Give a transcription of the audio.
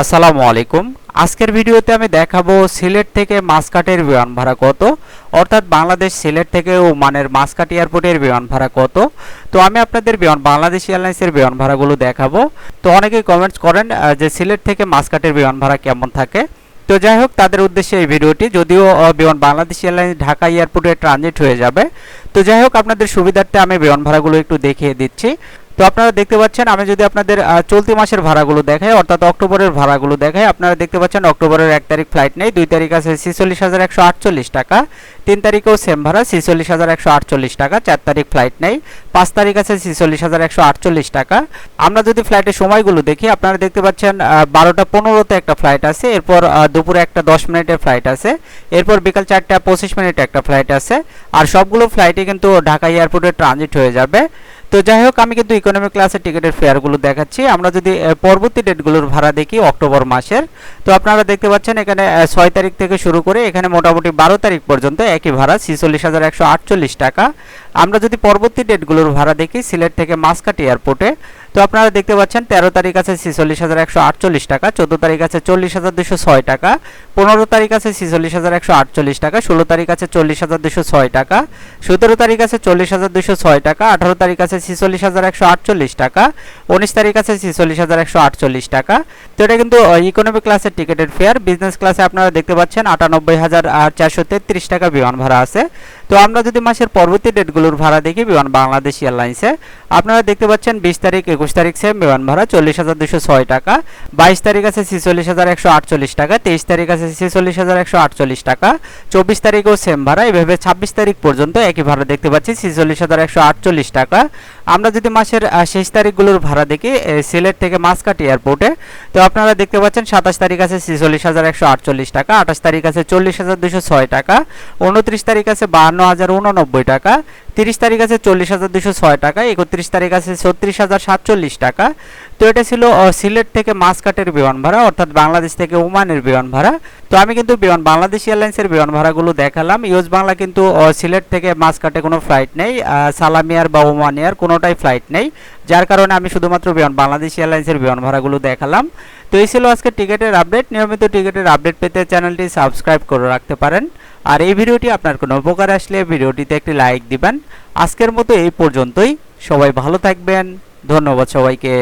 আসসালামু আলাইকুম। আজকের ভিডিওতে আমি দেখাবো সিলেট থেকে মাসকাটের বিমান ভাড়া কত, অর্থাৎ বাংলাদেশ সিলেট থেকে ওমানের মাসকাট এয়ারপোর্টের বিমান ভাড়া কত। তো আমি আপনাদের বিমান, বাংলাদেশ এয়ারলাইন্সের বিমান ভাড়াগুলো দেখাবো। তো অনেকেই কমেন্টস করেন যে সিলেট থেকে মাসকাটের বিমান ভাড়া কেমন থাকে। তো যাই হোক, তাদের উদ্দেশ্যে এই ভিডিওটি, যদিও বিমান বাংলাদেশ এয়ারলাইন্স ঢাকা এয়ারপোর্টে ট্রানজিট হয়ে যাবে। তো যাই হোক, আপনাদের সুবিধার্থে আমি বিমান ভাড়াগুলো একটু দেখিয়ে দিচ্ছি। তো আপনারা দেখতে পাচ্ছেন, আমি যদি আপনাদের চলতি মাসের ভাড়াগুলো দেখাই, অর্থাৎ অক্টোবরের ভাড়াগুলো দেখাই, আপনারা দেখতে পাচ্ছেন অক্টোবরের এক তারিখ ফ্লাইট নেই, দুই তারিখ আছে ছিচল্লিশ হাজার একশো আটচল্লিশ টাকা, তিন তারিখেও সেম ভাড়া, ছিচল্লিশ হাজার একশো আটচল্লিশ টাকা, চার তারিখ ফ্লাইট নেই, পাঁচ তারিখ আছে ছিচল্লিশ হাজার একশো আটচল্লিশ টাকা। আমরা যদি ফ্লাইটের সময়গুলো দেখি, আপনারা দেখতে পাচ্ছেন বারোটা পনেরোতে একটা ফ্লাইট আছে, এরপর দুপুরে একটা দশ মিনিটের ফ্লাইট আছে, এরপর বিকাল চারটা পঁচিশ মিনিটে একটা ফ্লাইট আছে, আর সবগুলো ফ্লাইটে কিন্তু ঢাকা এয়ারপোর্টে ট্রানজিট হয়ে যাবে। তো যাই হোক, আমি কিন্তু ইকোনমি ক্লাসের টিকিটের ফেয়ারগুলো দেখাচ্ছি। আমরা যদি পরবর্তী ডেটগুলোর ভাড়া দেখি, অক্টোবর মাসের, তো আপনারা দেখতে পাচ্ছেন এখানে ছয় তারিখ থেকে শুরু করে এখানে মোটামুটি বারো তারিখ পর্যন্ত একই ভাড়া, ছিচল্লিশ হাজার একশো আটচল্লিশ টাকা। আমরা যদি পরবর্তী ডেটগুলোর ভাড়া দেখি, সিলেট থেকে মাসকাটি এয়ারপোর্টে তো আপনারা দেখতে পাচ্ছেন, তেরো তারিখ আছে ছিচল্লিশ হাজার একশো আটচল্লিশ টাকা, চোদ্দ তারিখ আছে চল্লিশ হাজার দুশো ছয় টাকা, পনেরো তারিখ আছে ছিচল্লিশ হাজার একশো আটচল্লিশ টাকা, ষোলো তারিখ আছে চল্লিশ হাজার দুশো ছয় টাকা, সতেরো তারিখ আছে চল্লিশ হাজার দুশো ছয় টাকা, আঠারো তারিখ আছে ছিচল্লিশ হাজার একশো আটচল্লিশ টাকা, উনিশ তারিখ আছে ছিচল্লিশ হাজার একশো আটচল্লিশ টাকা। তো এটা কিন্তু ইকোনমি ক্লাসের টিকিটের ফেয়ার বিজনেস ক্লাসে আপনারা দেখতে পাচ্ছেন আটানব্বই হাজার চারশো তেত্রিশ টাকা বিমান ভাড়া আছে। তো আমরা যদি মাসের পরবর্তী ডেটগুলোর ভাড়া দেখি, বিমান বাংলাদেশ এয়ারলাইন্সে, আপনারা দেখতে পাচ্ছেন বিশ তারিখ, একুশ তারিখ সেম বিমান ভাড়া, চল্লিশ হাজার দুশো ছয় টাকা। বাইশ তারিখ আছে ছিচল্লিশ হাজার একশো আটচল্লিশ টাকা, তেইশ তারিখ আছে ছেচল্লিশ হাজার একশো আটচল্লিশ টাকা। চব্বিশ তারিখেও সেম ভাড়া এইভাবে ছাব্বিশ তারিখ পর্যন্ত একই ভাড়া দেখতে পাচ্ছি, ছেচল্লিশ হাজার একশো আটচল্লিশ টাকা। আমরা যদি মাসের শেষ তারিখগুলোর ভাড়া দেখি সিলেট থেকে মাসকাট এয়ারপোর্টে, তো আপনারা দেখতে পাচ্ছেন সাতাশ তারিখ আছে ছেচল্লিশ হাজার একশো আটচল্লিশ টাকা, আঠাশ তারিখ আছে চল্লিশ হাজার দুশো ছয় টাকা, উনত্রিশ তারিখ আছে বাহান্ন হাজার উননব্বই টাকা, তিরিশ তারিখ আছে চল্লিশ হাজার দুশো ছয় টাকা, একত্রিশ তারিখ আছে ছত্রিশ হাজার সাতচল্লিশ টাকা। তো এটা ছিল সিলেট থেকে মাসকাটের বিমান ভাড়া, অর্থাৎ বাংলাদেশ থেকে ওমানের বিমান ভাড়া। তো আমি কিন্তু বিমান, বাংলাদেশ এয়ারলাইন্সের বিমান ভাড়াগুলো দেখালাম। ইউজ বাংলা কিন্তু সিলেট থেকে মাসকাটে কোনো ফ্লাইট নেই সালামিয়ার বা ওমান এয়ার কোনোটাই ফ্লাইট নেই। যার কারণে আমি শুধুমাত্র বিমান, বাংলাদেশ এয়ারলাইন্সের বিমান ভাড়াগুলো দেখালাম। তো এই ছিল আজকে টিকিটের আপডেট নিয়মিত টিকিটের আপডেট পেতে চ্যানেলটি সাবস্ক্রাইব করে রাখতে পারেন। আর এই ভিডিওটি আপনার কোনো উপকার আসলে ভিডিওটিতে একটি লাইক দিবেন। আজকের মতো এই পর্যন্তই। সবাই ভালো থাকবেন। ধন্যবাদ সবাইকে।